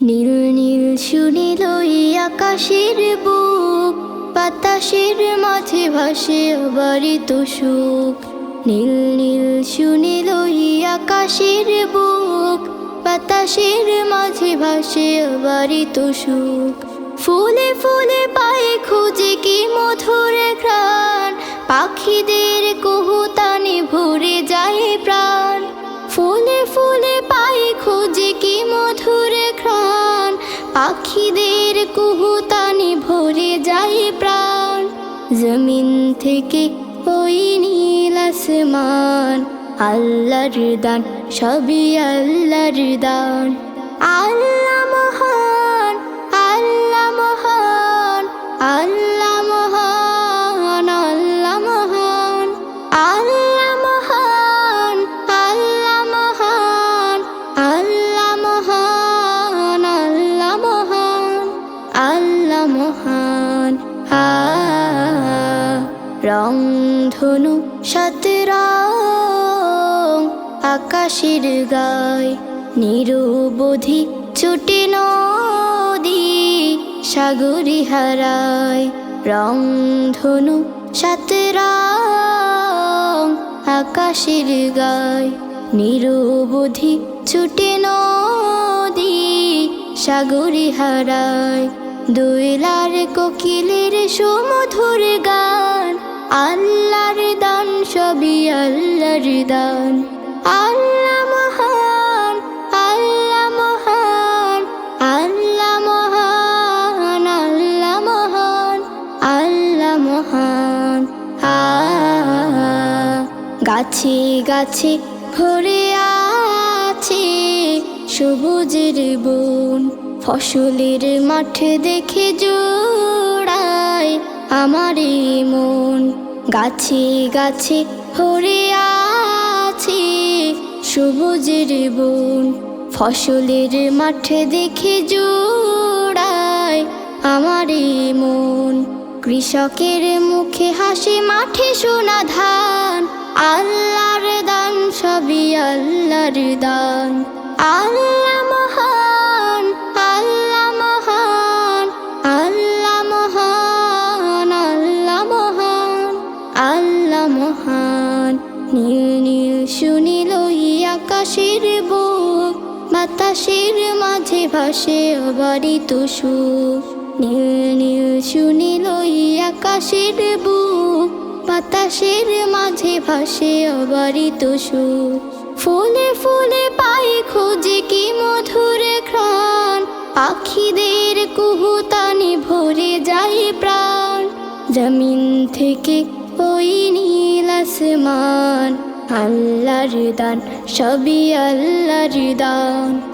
নীল নীল সুনীল ওই আকাশের বুক, বাতাসের মাঝে ভাসে অবারিত সুখ। নীল নীল সুনীল আকাশের বুক, বাতাসের মাঝে ভাসে অবারিত সুখ। ফুলে ফুলে পায়ে খুঁজে কি মধুর ঘ্রাণ, পাখিদের পাখিদের কুহুতানি ভরে যায় প্রাণ। জমিন থেকে ওই নীল আসমান, আল্লাহর দান, সবই আল্লাহর দান। আল্লাহ মহান মহান। আ রং, ধনু, সাত রং, আকাশের গায়, নিরবধি ছুটে নদী, সাগরে হারায়। রং, ধনু, সাত রং, আকাশের গায়, নিরবধি ছুটে নদী, সাগরে হারায়। দোয়েলার কোকিলের সুমধুর গান, আল্লাহর দান, সবই আল্লাহর দান। আল্লাহ মহান আল্লাহ মহান আল্লাহ মহান আল্লাহ মহান আল্লাহ মহান। গাছে গাছে ভরে আছে সবুজের বন। ফসলের মাঠ দেখে জোড়ায় আমার মন। গাছে গাছে ভরে আছে সবুজের বন। ফসলের মাঠ দেখে জোড়ায় আমার মন। কৃষকের মুখে হাসি মাঠে সোনা ধান। আল্লাহর দান, সবই আল্লাহর দান। আল্লাহ বাতাসের মাঝে ভাসে অবারিত সুখ নীল নীল ওই আকাশের বুক। বাতাসের মাঝে ভাসে অবারিত সুখ ফুলে ফুলে পায়ে খোঁজে কি মধুর ঘ্রাণ। পাখিদের কুহুতানে ভরে যায় প্রাণ। জমিন থেকে ওই নীল আসমান। আল্লাহর দান, সবই আল্লাহর দান।